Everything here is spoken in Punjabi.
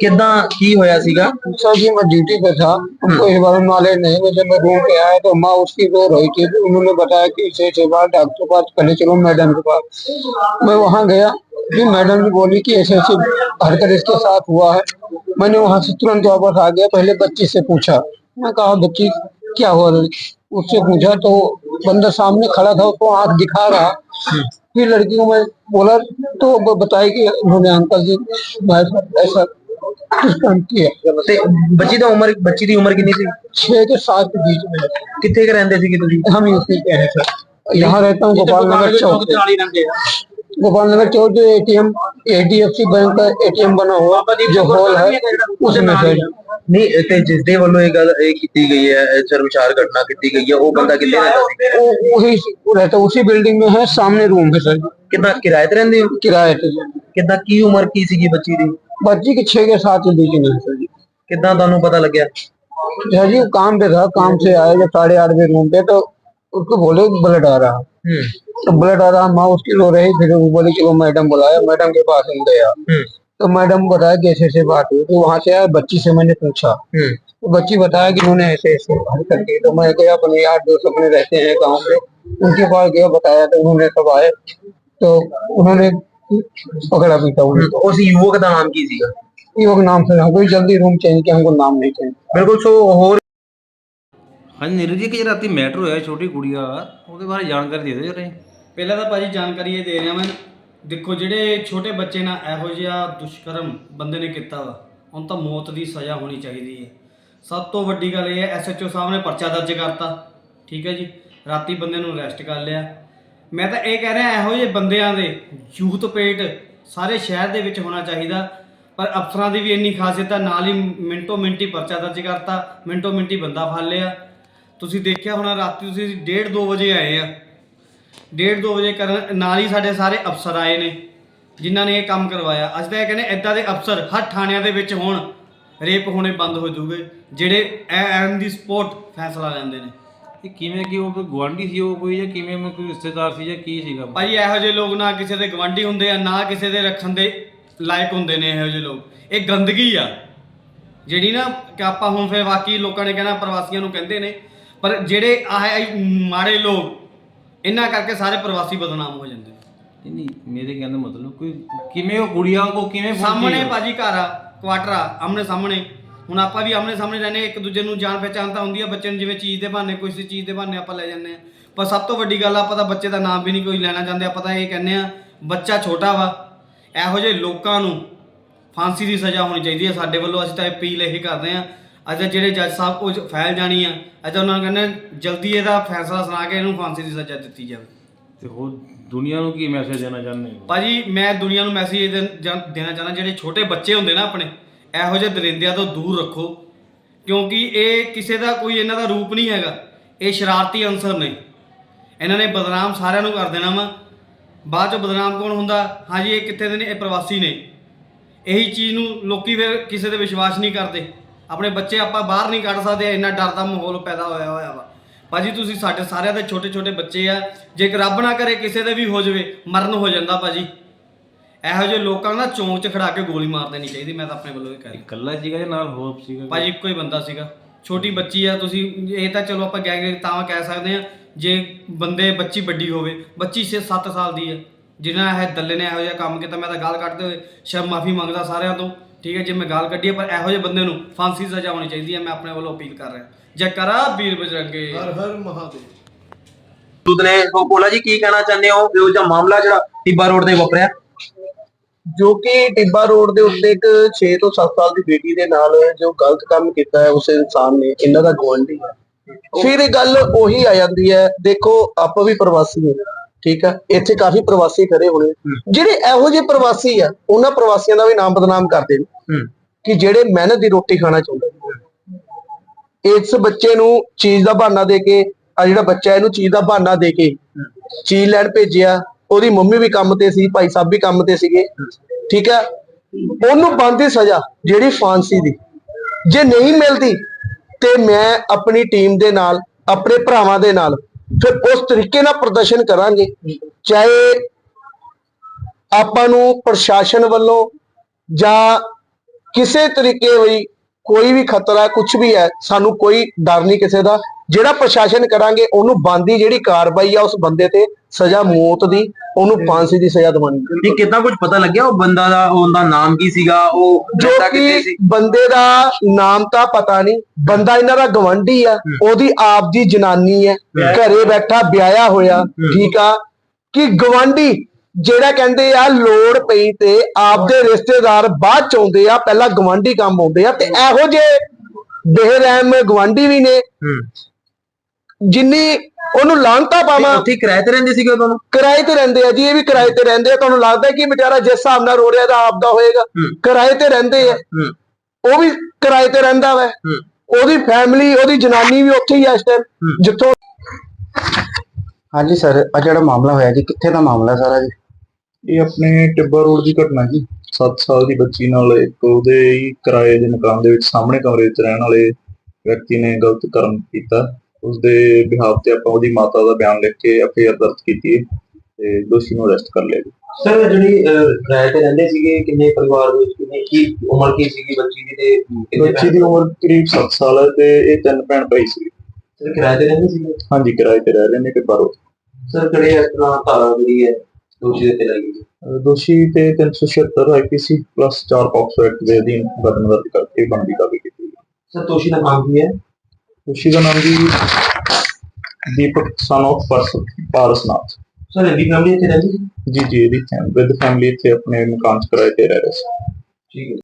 ਕਿਦਾਂ ਕੀ ਹੋਇਆ ਸੀਗਾ सर जी मैं ड्यूटी पे था हमको इस बारे में नॉलेज नहीं है जब मैं रूम पे आया तो माँ उसकी रो रही थी तो उन्होंने बताया कि इसे इसे बात डॉक्टर के पास पहले चलो मैडम के पास मैं वहाँ गया फिर मैडम ने बोली कि ऐसे ऐसे हरकत इसके साथ हुआ है मैंने वहाँ से तुरंत वापस आ गया पहले बच्ची से पूछा मैं कहा बच्ची क्या हुआ लड़की उससे पूछा तो बंदा सामने खड़ा था उसको आंख दिखा रहा फिर लड़की को मैं बोला तो वो बताया कि उन्होंने अंकल जी मैं ऐसा दुष्कर्म किया ਤੇ ਬੱਚੀ ਦਾ ਉਮਰ ਬੱਚੀ ਦੀ ਉਮਰ ਕਿੰਨੀ ਸੀ छह के सात के बीच में ਕਿੱਥੇ ਕੁ ਰਹਿੰਦੇ ਸੀਗੇ ਤੁਸੀਂ हम यूपी के हैं सर यहाँ रहता हूँ गोपाल नगर चौक पे। गोपाल नगर चौक जो एटीएम एचडीएफसी बैंक का एटीएम बना हुआ जो हॉल है उसमें सर ਨਹੀਂ ਤੇ ਜਿਸ ਦੇ ਵੱਲੋਂ ਇਹ ਗੱਲ ਇਹ ਕੀਤੀ ਗਈ ਹੈ ਇਹ ਸ਼ਰਮਸ਼ਾਰ ਘਟਨਾ ਕੀਤੀ ਗਈ ਹੈ ਉਹ ਬੰਦਾ ਕਿੱਥੇ ਰਹਿੰਦਾ ਸੀ वो वही रहता उसी बिल्डिंग में है सामने रूम है सर ਕਿੱਦਾਂ ਕਿਰਾਏ ਤੇ ਰਹਿੰਦੇ ਹੋ किराए पे ਕਿੱਦਾਂ ਕੀ ਉਮਰ ਕੀ ਸੀਗੀ ਬੱਚੀ ਦੀ बच्ची के छह के सात के बीच में है सर जी ਕਿੱਦਾਂ ਤੁਹਾਨੂੰ ਪਤਾ ਲੱਗਿਆ सर जी वो काम पे था काम से आया जब साढ़े आठ बजे रूम पे तो उसको बोले ब्लड आ रहा ਹੂੰ तो ब्लड आ रहा माँ उसकी रो रही फिर वो बोली चलो मैडम बुलाया मैडम के पास हम गया हम्म तो मैडम बताया कि ऐसे ऐसे बात हुई तो वहां से आया बच्ची से मैंने पूछा हूँ तो बच्ची बताया कि उन्होंने ऐसे ऐसे हरकत की तो मैं गया अपने यार दोस्त अपने रहते हैं गांव पे उनके पास गया बताया तो उन्होंने सब आए तो उन्होंने पकड़ा पीटा उनको ਉਸ ਯੁਵਕ ਦਾ ਨਾਮ ਕੀ ਸੀਗਾ युवक नाम से हमको जल्दी रूम चेंज किया हमको नाम नहीं चाहिए ਬਿਲਕੁਲ ਸੋ ਹੋਰ ਹਾਂਜੀ ਨੀਰੂ ਜੀ ਕਿ ਜਿਹੜਾ ਰਾਤੀ ਮੈਟਰ ਹੋਇਆ ਛੋਟੀ ਕੁੜੀ ਦਾ ਉਹਦੇ ਬਾਰੇ ਜਾਣਕਾਰੀ ਦੇ ਦਿਓ ਜਰਾ ਪਹਿਲਾਂ ਤਾਂ ਭਾਜੀ ਜਾਣਕਾਰੀ ਇਹ ਦੇ ਰਿਹਾ ਮੈਂ, ਦੇਖੋ ਜਿਹੜੇ ਛੋਟੇ ਬੱਚੇ ਨਾਲ ਇਹੋ ਜਿਹਾ ਦੁਸ਼ਕਰਮ ਬੰਦੇ ਨੇ ਕੀਤਾ ਵਾ ਹੁਣ ਤਾਂ ਮੌਤ ਦੀ ਸਜ਼ਾ ਹੋਣੀ ਚਾਹੀਦੀ ਹੈ। ਸਭ ਤੋਂ ਵੱਡੀ ਗੱਲ ਇਹ ਹੈ ਐਸਐਚਓ ਸਾਹਿਬ ਨੇ ਪਰਚਾ ਦਰਜ ਕਰਤਾ, ਠੀਕ ਹੈ ਜੀ, ਰਾਤੀ ਬੰਦੇ ਨੂੰ ਅਰੈਸਟ ਕਰ ਲਿਆ। ਮੈਂ ਤਾਂ ਇਹ ਕਹਿ ਰਿਹਾ, ਇਹੋ ਜਿਹੇ ਬੰਦਿਆਂ ਦੇ ਯੂਥ ਪੇਟ ਸਾਰੇ ਸ਼ਹਿਰ ਦੇ ਵਿੱਚ ਹੋਣਾ ਚਾਹੀਦਾ, ਪਰ ਅਫਸਰਾਂ ਦੀ ਵੀ ਇੰਨੀ ਖਾਸੀਅਤ ਆ, ਨਾਲ ਹੀ ਮਿੰਟੋ ਮਿੰਟੀ ਪਰਚਾ ਦਰਜ ਕਰਤਾ, ਮਿੰਟੋ ਮਿੰਟੀ ਬੰਦਾ ਫੜ ਲਿਆ। ਤੁਸੀਂ ਦੇਖਿਆ ਹੋਣਾ, ਰਾਤੀ ਤੁਸੀਂ 1:30 2 ਵਜੇ ਆਏ ਆ। ਡੇਢ ਦੋ ਵਜੇ ਕਰਨ ਨਾਲ ਹੀ ਸਾਡੇ ਸਾਰੇ ਅਫਸਰ ਆਏ ਨੇ ਜਿਨ੍ਹਾਂ ਨੇ ਇਹ ਕੰਮ ਕਰਵਾਇਆ। ਅਸੀਂ ਤਾਂ ਇਹ ਕਹਿੰਦੇ ਐਦਾਂ ਦੇ ਅਫਸਰ ਹਰ ਥਾਣਿਆਂ ਦੇ ਵਿੱਚ ਹੋਣ ਰੇਪ ਹੋਣੇ ਬੰਦ ਹੋ ਜਾਊਗੇ ਜਿਹੜੇ ਐਨ ਦੀ ਸਪੋਰਟ ਫੈਸਲਾ ਲੈਂਦੇ ਨੇ। ਇਹ ਕਿਵੇਂ ਕਿ ਉਹ ਕੋਈ ਗੁਆਂਢੀ ਸੀ ਉਹ ਕੋਈ ਜਾਂ ਕਿਵੇਂ ਮੈਂ ਕੋਈ ਰਿਸ਼ਤੇਦਾਰ ਸੀ ਜਾਂ ਕੀ ਸੀਗਾ? ਭਾਈ ਇਹੋ ਜਿਹੇ ਲੋਕ ਨਾ ਕਿਸੇ ਦੇ ਗਵਾਂਢੀ ਹੁੰਦੇ ਆ ਨਾ ਕਿਸੇ ਦੇ ਰੱਖਣ ਦੇ ਲਾਇਕ ਹੁੰਦੇ ਨੇ ਇਹੋ ਜਿਹੇ ਲੋਕ। ਇਹ ਗੰਦਗੀ ਆ ਜਿਹੜੀ ਨਾ ਕਿ ਆਪਾਂ ਹੁਣ ਫੇਰ ਬਾਕੀ ਲੋਕਾਂ ਨੇ ਕਹਿਣਾ ਪ੍ਰਵਾਸੀਆਂ ਨੂੰ ਕਹਿੰਦੇ ਨੇ ਪਰ ਜਿਹੜੇ ਆਹ ਮਾੜੇ ਲੋਕ ਇਹਨਾਂ ਕਰਕੇ ਸਾਰੇ ਪ੍ਰਵਾਸੀ ਬਦਨਾਮ ਹੋ ਜਾਂਦੇ। ਨੇ ਨਹੀਂ ਨਹੀਂ ਮੇਰੇ ਕਹਿਣ ਦਾ ਮਤਲਬ ਕੋਈ ਕਿਵੇਂ ਉਹ ਕੁੜੀਆਂ ਕੋ ਕਿਵੇਂ ਪਹੁੰਚੀ ਸਾਹਮਣੇ ਉਹ? ਭਾਜੀ ਘਰ ਆ ਕੁਆਟਰ ਆ ਆਮਣੇ ਸਾਹਮਣੇ। ਹੁਣ ਆਪਾਂ ਵੀ ਆਮਣੇ ਸਾਹਮਣੇ ਰਹਿੰਦੇ ਹਾਂ, ਇੱਕ ਦੂਜੇ ਨੂੰ ਜਾਣ ਪਹਿਚਾਣ ਤਾਂ ਹੁੰਦੀ ਆ ਬੱਚੇ ਨੂੰ ਜਿਵੇਂ ਚੀਜ਼ ਦੇ ਬਹਾਨੇ ਕੋਈ ਚੀਜ਼ ਦੇ ਬਹਾਨੇ ਆਪਾਂ ਲੈ ਜਾਂਦੇ ਆ। ਪਰ ਸਭ ਤੋਂ ਵੱਡੀ ਗੱਲ ਆ, ਆਪਾਂ ਤਾਂ ਬੱਚੇ ਦਾ ਨਾਮ ਵੀ ਨਹੀਂ ਕੋਈ ਲੈਣਾ ਚਾਹੁੰਦੇ ਆਪਾਂ ਤਾਂ ਇਹ ਕਹਿੰਦੇ ਆ ਬੱਚਾ ਛੋਟਾ ਵਾ ਇਹੋ ਜਿਹੇ ਲੋਕਾਂ ਨੂੰ ਫਾਂਸੀ ਦੀ ਸਜ਼ਾ ਹੋਣੀ ਚਾਹੀਦੀ ਹੈ ਸਾਡੇ ਵੱਲੋਂ ਅਸੀਂ ਤਾਂ ਅਪੀਲ ਇਹ ਕਰਦੇ ਆ ਅੱਜ ਜਿਹੜੇ ਜੱਜ ਸਾਹਿਬ ਕੁਝ ਫੈਲ ਜਾਣੀ ਆ ਅੱਜ ਉਹਨਾਂ ਨੂੰ ਕਹਿੰਦੇ ਜਲਦੀ ਇਹਦਾ ਫੈਸਲਾ ਸੁਣਾ ਕੇ ਇਹਨੂੰ ਫਾਂਸੀ ਦੀ ਸਜ਼ਾ ਦਿੱਤੀ ਜਾਵੇ। ਤੇ ਹੋਰ ਦੁਨੀਆ ਨੂੰ ਕੀ ਮੈਸੇਜ ਦੇਣਾ ਚਾਹੁੰਦੇ ਹੋ? ਭਾਜੀ ਮੈਂ ਦੁਨੀਆ ਨੂੰ ਮੈਸੇਜ ਦੇਣਾ ਚਾਹੁੰਦਾ ਜਿਹੜੇ ਛੋਟੇ ਬੱਚੇ ਹੁੰਦੇ ਨਾ ਆਪਣੇ ਇਹੋ ਜਿਹੇ ਦਰਿੰਦਿਆਂ ਤੋਂ ਦੂਰ ਰੱਖੋ ਕਿਉਂਕਿ ਇਹ ਕਿਸੇ ਦਾ ਕੋਈ ਇਹਨਾਂ ਦਾ ਰੂਪ ਨਹੀਂ ਹੈਗਾ ਇਹ ਸ਼ਰਾਰਤੀ ਅਨਸਰ ਨੇ। ਇਹਨਾਂ ਨੇ ਬਦਨਾਮ ਸਾਰਿਆਂ ਨੂੰ ਕਰ ਦੇਣਾ ਵਾ। ਬਾਅਦ ਚ ਬਦਨਾਮ ਕੌਣ ਹੁੰਦਾ? ਹਾਂਜੀ ਇਹ ਕਿੱਥੇ ਦੇ ਨੇ? ਇਹ ਪ੍ਰਵਾਸੀ ਨੇ। ਇਹੀ ਚੀਜ਼ ਨੂੰ ਲੋਕੀ ਫਿਰ ਕਿਸੇ ਤੇ ਵਿਸ਼ਵਾਸ ਨਹੀਂ ਕਰਦੇ। ਆਪਣੇ ਬੱਚੇ ਆਪਾਂ ਬਾਹਰ ਨਹੀਂ ਕੱਢ ਸਕਦੇ ਇੰਨਾ ਡਰ ਦਾ ਮਾਹੌਲ ਪੈਦਾ ਹੋਇਆ ਹੋਇਆ ਵਾ। ਭਾਜੀ ਤੁਸੀਂ ਸਾਡੇ ਸਾਰਿਆਂ ਦੇ ਛੋਟੇ ਛੋਟੇ ਬੱਚੇ ਆ। ਜੇ ਰੱਬ ਨਾ ਕਰੇ ਕਿਸੇ ਦੇ ਵੀ ਹੋ ਜਾਵੇ ਮਰਨ ਹੋ ਜਾਂਦਾ ਭਾਜੀ। ਇਹੋ ਜਿਹੇ ਲੋਕਾਂ ਨਾ ਚੌਂਕ 'ਚ ਖੜਾ ਕੇ ਗੋਲੀ ਮਾਰ ਦੇਣੀ ਚਾਹੀਦੀ ਮੈਂ ਤਾਂ ਆਪਣੇ ਵੱਲੋਂ ਇਹ ਕਹਿ ਰਿਹਾ। ਇਕੱਲਾ ਸੀਗਾ ਜਾਂ ਨਾਲ ਹੋਰ ਸੀਗਾ ਭਾਜੀ ਇੱਕੋ ਹੀ ਬੰਦਾ ਸੀਗਾ। ਛੋਟੀ ਬੱਚੀ ਆ ਤੁਸੀਂ ਇਹ ਤਾਂ ਚਲੋ ਆਪਾਂ ਗੈਂਗ ਤਾਂ ਕਹਿ ਸਕਦੇ ਆ ਜੇ ਬੰਦੇ ਬੱਚੀ ਵੱਡੀ ਹੋਵੇ। ਬੱਚੀ 6-7 ਸਾਲ ਦੀ ਆ। ਜਿਨ੍ਹਾਂ ਇਹ ਦੱਲੇ ਨੇ ਇਹੋ ਜਿਹਾ ਕੰਮ ਕੀਤਾ ਮੈਂ ਤਾਂ ਗਾਲ ਕੱਢਦੇ ਹੋਏ ਸ਼ਰਮ ਮਾਫੀ ਮੰਗਦਾ ਸਾਰਿਆਂ ਤੋਂ। ਠੀਕ ਹੈ ਜੇ ਮੈਂ ਗਾਲ ਕੱਢੀ ਹੈ, ਪਰ ਇਹੋ ਜਿਹੇ ਬੰਦੇ ਨੂੰ ਫਾਂਸੀ ਦੀ ਸਜ਼ਾ ਹੋਣੀ ਚਾਹੀਦੀ ਹੈ ਮੈਂ ਆਪਣੇ ਵੱਲੋਂ ਅਪੀਲ ਕਰ ਰਿਹਾ। ਜੈ ਕਰਾ ਵੀਰ ਬਜਰੰਗੇ। ਤੁਦ ਨੇ ਉਹ ਬੋਲਾ ਜੀ ਕੀ ਕਹਿਣਾ ਚਾਹੁੰਦੇ ਹੋ? ਜੋ ਜਿਹਾ ਮਾਮਲਾ ਜਿਹੜਾ ਟਿੱਬਾ ਰੋਡ ਤੇ ਵਾਪਰਿਆ। ਜੋ ਕਿ ਟਿੱਬਾ ਰੋਡ ਦੇ ਉੱਤੇ ਇੱਕ 6 ਤੋਂ 7 ਸਾਲ ਦੀ ਬੇਟੀ ਦੇ ਨਾਲ ਜੋ ਗਲਤ ਕੰਮ ਕੀਤਾ ਹੈ ਉਸ ਇਨਸਾਨ ਨੇ ਇਹਨਾਂ ਦਾ ਗਵਾਂਢੀ ਹੈ। ਫਿਰ ਇਹ ਗੱਲ ਉਹੀ ਆ ਜਾਂਦੀ ਹੈ ਦੇਖੋ ਆਪਾਂ ਵੀ ਪ੍ਰਵਾਸੀ ਹਾਂ। ਠੀਕ ਹੈ ਇੱਥੇ ਕਾਫੀ ਪ੍ਰਵਾਸੀ ਖੜੇ ਹੋਣੇ। ਜਿਹੜੇ ਇਹੋ ਜਿਹੇ ਪ੍ਰਵਾਸੀ ਆ ਉਹਨਾਂ ਪ੍ਰਵਾਸੀਆਂ ਦਾ ਵੀ ਨਾਮ ਬਦਨਾਮ ਕਰਦੇ ਨੇ ਕਿ ਜਿਹੜੇ ਮਿਹਨਤ ਦੀ ਰੋਟੀ ਖਾਣਾ ਚਾਹੁੰਦੇ ਨੇ। ਇਸ ਬੱਚੇ ਨੂੰ ਚੀਜ਼ ਦਾ ਬਹਾਨਾ ਦੇ ਕੇ ਆ ਜਿਹੜਾ ਬੱਚਾ ਇਹਨੂੰ ਚੀਜ਼ ਦਾ ਬਹਾਨਾ ਦੇ ਕੇ ਚੀਜ਼ ਲੈਣ ਭੇਜਿਆ। ਉਹਦੀ ਮੰਮੀ ਵੀ ਕੰਮ ਤੇ ਸੀ ਭਾਈ ਸਾਹਿਬ ਵੀ ਕੰਮ ਤੇ ਸੀਗੇ। ਠੀਕ ਹੈ ਉਹਨੂੰ ਬਣਦੀ ਸਜ਼ਾ ਜਿਹੜੀ ਫਾਂਸੀ ਦੀ। ਜੇ ਨਹੀਂ ਮਿਲਦੀ ਤੇ ਮੈਂ ਆਪਣੀ ਟੀਮ ਦੇ ਨਾਲ ਆਪਣੇ ਭਰਾਵਾਂ ਦੇ ਨਾਲ ਫਿਰ ਉਸ ਤਰੀਕੇ ਨਾਲ ਪ੍ਰਦਰਸ਼ਨ ਕਰਾਂਗੇ। ਚਾਹੇ ਆਪਾਂ ਨੂੰ ਪ੍ਰਸ਼ਾਸਨ ਵੱਲੋਂ ਜਾਂ ਕਿਸੇ ਤਰੀਕੇ ਹੋਈ ਕੋਈ ਵੀ ਖਤਰਾ ਕੁਝ ਵੀ ਹੈ, ਸਾਨੂੰ ਕੋਈ ਡਰ ਨਹੀਂ ਕਿਸੇ ਦਾ। ਜਿਹੜਾ ਪ੍ਰਸ਼ਾਸਨ ਕਰਾਂਗੇ ਉਹਨੂੰ ਬੰਦੀ ਜਿਹੜੀ ਕਾਰਵਾਈ ਆ ਉਸ ਬੰਦੇ ਤੇ ਸਜ਼ਾ ਮੌਤ ਦੀ ਉਹਨੂੰ ਫਾਂਸੀ ਦੀ ਸਜ਼ਾ ਦਿਵਾਉਣੀ ਨਹੀਂ ਕਿੰਨਾ ਕੁਝ ਪਤਾ ਲੱਗਿਆ? ਉਹ ਬੰਦਾ ਦਾ ਉਹਦਾ ਨਾਮ ਕੀ ਸੀਗਾ? ਉਹ ਰਹਿੰਦਾ ਕਿੱਥੇ ਸੀ? ਬੰਦੇ ਦਾ ਨਾਮ ਤਾਂ ਪਤਾ ਨਹੀਂ ਬੰਦਾ ਇਹਨਾਂ ਦਾ ਗਵੰਡੀ ਆ ਉਹਦੀ ਆਪ ਦੀ ਜਨਾਨੀ ਹੈ ਘਰੇ ਬੈਠਾ ਵਿਆਹਿਆ ਹੋਇਆ ਠੀਕ ਆ? ਕਿ ਗਵੰਡੀ ਜਿਹੜਾ ਕਹਿੰਦੇ ਆ ਲੋੜ ਪਈ ਤੇ ਆਪਦੇ ਰਿਸ਼ਤੇਦਾਰ ਬਾਅਦ ਚ ਆਉਂਦੇ ਆ ਪਹਿਲਾਂ ਗਵੰਡੀ ਕੰਮ ਆਉਂਦੇ ਆ ਤੇ ਇਹੋ ਜੇ ਬੇਰਹਿਮ ਗਵੰਡੀ ਵੀ ਨੇ। ਜਿੰਨੀ ਉਹਨੂੰ ਲਾਂਤਾ ਪਾਵਾਂ ਉੱਥੇ ਕਿਰਾਏ ਤੇ ਰਹਿੰਦੇ ਸੀਗੇ ਉਦੋਂ? ਕਿਰਾਏ ਤੇ ਰਹਿੰਦੇ ਆ ਜੀ ਇਹ ਵੀ ਕਿਰਾਏ ਤੇ ਰਹਿੰਦੇ ਆ। ਤੁਹਾਨੂੰ ਲੱਗਦਾ ਕਿ ਵਿਚਾਰਾ ਜਿਸ ਹਿਸਾਬ ਨਾਲ ਰੋ ਰਿਹਾ ਦਾ ਆਪਦਾ ਹੋਏਗਾ। ਕਿਰਾਏ ਤੇ ਰਹਿੰਦੇ ਆ। ਉਹ ਵੀ ਕਿਰਾਏ ਤੇ ਰਹਿੰਦਾ ਵਾ। ਉਹਦੀ ਫੈਮਿਲੀ ਉਹਦੀ ਜਨਾਨੀ ਵੀ ਉੱਥੇ ਹੀ ਆ ਇਸ ਟਾਈਮ। ਜਿੱਥੋਂ ਹਾਂਜੀ ਸਰ ਆ ਜਿਹੜਾ ਮਾਮਲਾ ਹੋਇਆ ਜੀ ਕਿੱਥੇ ਦਾ ਮਾਮਲਾ ਸਾਰਾ ਜੀ? ਇਹ ਆਪਣੇ ਟਿੱਬਾ ਰੋਡ ਦੀ ਘਟਨਾ ਜੀ। 7 ਸਾਲ ਦੀ ਬੱਚੀ ਨਾਲ ਇੱਕ ਉਹਦੇ ਹੀ ਕਿਰਾਏ ਦੇ ਮਕਾਨ ਦੇ ਵਿੱਚ ਸਾਹਮਣੇ ਕਮਰੇ 'ਚ ਰਹਿਣ ਵਾਲੇ ਵਿਅਕਤੀ ਨੇ ਗਲਤ ਕਰਮ ਕੀਤਾ। ਉਸਦੇ ਬਿਹਾਫ ਤੇ ਆਪਾਂ ਉਹਦੀ ਮਾਤਾ ਦਾ ਬਿਆਨ ਲਿਖ ਕੇ ਐਫਆਈਆਰ ਦਰਜ ਕੀਤੀ ਹੈ ਤੇ ਦੋਸ਼ੀ ਨੂੰ ਅਰੈਸਟ ਕਰ ਲਿਆ ਜੀ ਸਰ ਜਿਹੜੀ ਕਿਰਾਏ ਤੇ ਰਹਿੰਦੇ ਸੀਗੇ ਕਿੰਨੇ ਪਰਿਵਾਰ ਦੇ ਵਿੱਚ ਕਿੰਨੇ ਕੀ ਉਮਰ ਕੀ ਸੀਗੀ ਬੱਚੀ ਦੀ ਤੇ ਕਿੰਨੇ ਬੱਚੀ ਦੀ ਉਮਰ ਕਰੀਬ 7 ਸਾਲ ਹੈ ਤੇ ਇਹ ਤਿੰਨ ਭੈਣ ਭਾਈ ਸੀ। ਸਰ ਕਿਰਾਏ ਤੇ ਰਹਿੰਦੇ ਸੀਗੇ? ਹਾਂਜੀ ਕਿਰਾਏ ਤੇ ਰਹਿ ਰਹੇ ਨੇ ਟਿੱਬਾ ਰੋਡ ਸਰ ਕਿਹੜੇ ਇਸ ਤਰ੍ਹਾਂ ਧਾਰਾ ਜਿਹੜੀ ਹੈ ਦੋਸ਼ੀ ਦੇ ਤੇ ਲੱਗੀ ਦੋਸ਼ੀ ਤੇ 376 ਆਈਪੀਸੀ ਪਲੱਸ 4 ਪੌਕਸੋ ਐਕਟ ਦੇ ਅਧੀਨ ਦਰਜ ਕਰਕੇ ਬਣਦੀ ਕਾਰਵਾਈ ਕੀਤੀ। ਸਰ ਦੋਸ਼ੀ ਦਾ ਨਾਮ ਕੀ ਹੈ? ਦੋਸ਼ੀ ਦਾ ਨਾਮ ਜੀ ਦੀਪਕ ਸਨ ਆਫ ਪਰਸ ਪਾਰਸਨਾਥ ਸਰ ਇਹਦੀ ਫੈਮਿਲੀ ਇੱਥੇ ਰਹਿੰਦੀ ਜੀ ਜੀ ਇਹਦੀ ਵਿਦ ਫੈਮਿਲੀ ਇੱਥੇ ਆਪਣੇ ਮਕਾਨ 'ਚ ਕਿਰਾਏ ਤੇ ਰਹਿ ਰਹੇ ਸੀ ਠੀਕ ਹੈ